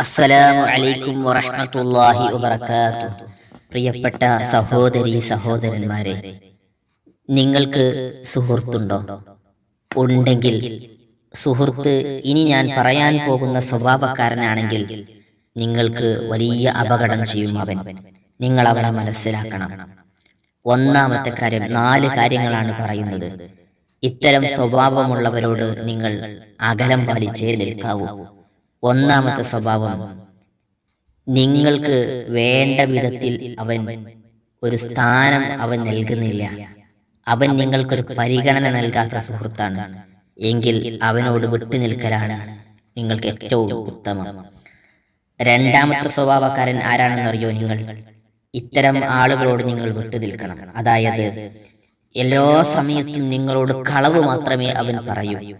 അസ്സലാമു അലൈക്കും വറഹ്മത്തുള്ളാഹി വബറകാത്തു പ്രിയപ്പെട്ട സഹോദരി സഹോദരന്മാരെ നിങ്ങൾക്ക് സുഹൃത്തുണ്ടോ? ഉണ്ടെങ്കിൽ സുഹൃത്ത് ഇനി ഞാൻ പറയാൻ പോകുന്ന സ്വഭാവക്കാരനാണെങ്കിൽ നിങ്ങൾക്ക് വലിയ അപകടം ചെയ്യും അവൻ. നിങ്ങൾ അവനെ മനസ്സിലാക്കണം. ഒന്നാമത്തെ കാര്യം നാല് കാര്യങ്ങളാണ് പറയുന്നത്. ഇത്തരം സ്വഭാവമുള്ളവരോട് നിങ്ങൾ അകലം പാലിച്ചേ നിൽക്കാവൂ. ഒന്നാമത്തെ സ്വഭാവം നിങ്ങൾക്ക് വേണ്ട വിധത്തിൽ അവൻ ഒരു സ്ഥാനം അവൻ നൽകുന്നില്ല. അവൻ നിങ്ങൾക്കൊരു പരിഗണന നൽകാത്ത സുഹൃത്താണ്. എങ്കിൽ അവനോട് വിട്ടു നിൽക്കലാണ് നിങ്ങൾക്ക് ഏറ്റവും ഉത്തമം. രണ്ടാമത്തെ സ്വഭാവക്കാരൻ ആരാണെന്നറിയോ നിങ്ങൾ? ഇത്തരം ആളുകളോട് നിങ്ങൾ വിട്ടു നിൽക്കണം. അതായത് എല്ലാ സമയത്തും നിങ്ങളോട് കളവ് മാത്രമേ അവൻ പറയൂ.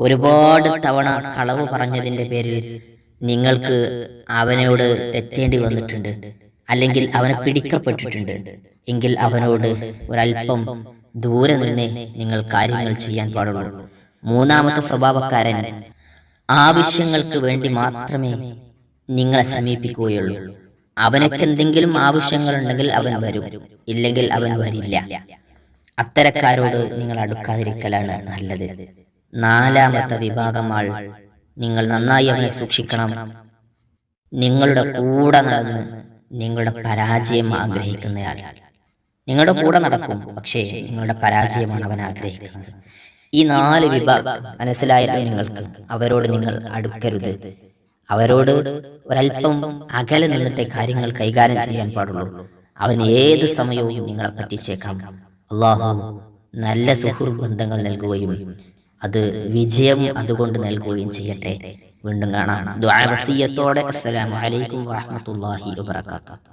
ഒരുപാട് തവണ കളവ് പറഞ്ഞതിന്റെ പേരിൽ നിങ്ങൾക്ക് അവനോട് തെറ്റേണ്ടി വന്നിട്ടുണ്ട്. അല്ലെങ്കിൽ അവനെ പിടിക്കപ്പെട്ടിട്ടുണ്ട്. എങ്കിൽ അവനോട് ഒരല്പം ദൂരെ നിന്ന് നിങ്ങൾ കാര്യങ്ങൾ ചെയ്യാൻ പാടുള്ളൂ. മൂന്നാമത്തെ സ്വഭാവക്കാരൻ ആവശ്യങ്ങൾക്ക് വേണ്ടി മാത്രമേ നിങ്ങളെ സമീപിക്കുകയുള്ളൂ. അവനക്ക് എന്തെങ്കിലും ആവശ്യങ്ങളുണ്ടെങ്കിൽ അവൻ വരും. ഇല്ലെങ്കിൽ അവൻ വരില്ല. അത്തരക്കാരോട് നിങ്ങൾ അടുക്കാതിരിക്കലാണ് നല്ലത്. നാലാമത്തെ വിഭാഗം ആൾ നിങ്ങൾ നന്നായി അവനെ സൂക്ഷിക്കണം. നിങ്ങളുടെ കൂടെ നടന്ന് നിങ്ങളുടെ പരാജയം ആഗ്രഹിക്കുന്നയാൾ. നിങ്ങളുടെ കൂടെ നടക്കും പക്ഷേ നിങ്ങളുടെ പരാജയമാണ് അവൻ ആഗ്രഹിക്കുന്നത്. ഈ നാല് വിഭാഗം മനസ്സിലായല്ലോ നിങ്ങൾക്ക് അവരോട് നിങ്ങൾ അടുക്കരുത്. അവരോട് ഒരല്പം അകലെ നിന്നിട്ട് കാര്യങ്ങൾ കൈകാര്യം ചെയ്യാൻ പാടുള്ളൂ. അവൻ ഏത് സമയവും നിങ്ങളെ പറ്റിച്ചേക്കാം അള്ളാഹു നല്ല സുഹൃത്ത് ബന്ധങ്ങൾ നൽകുകയും അത് വിജയം അതുകൊണ്ട് നൽകുകയും ചെയ്യട്ടെ. വീണ്ടും കാണാം. ദ്വാരസീയത്തോടെ അസ്സലാമു അലൈക്കും വറഹ്മത്തുള്ളാഹി വബറകാതുഹു.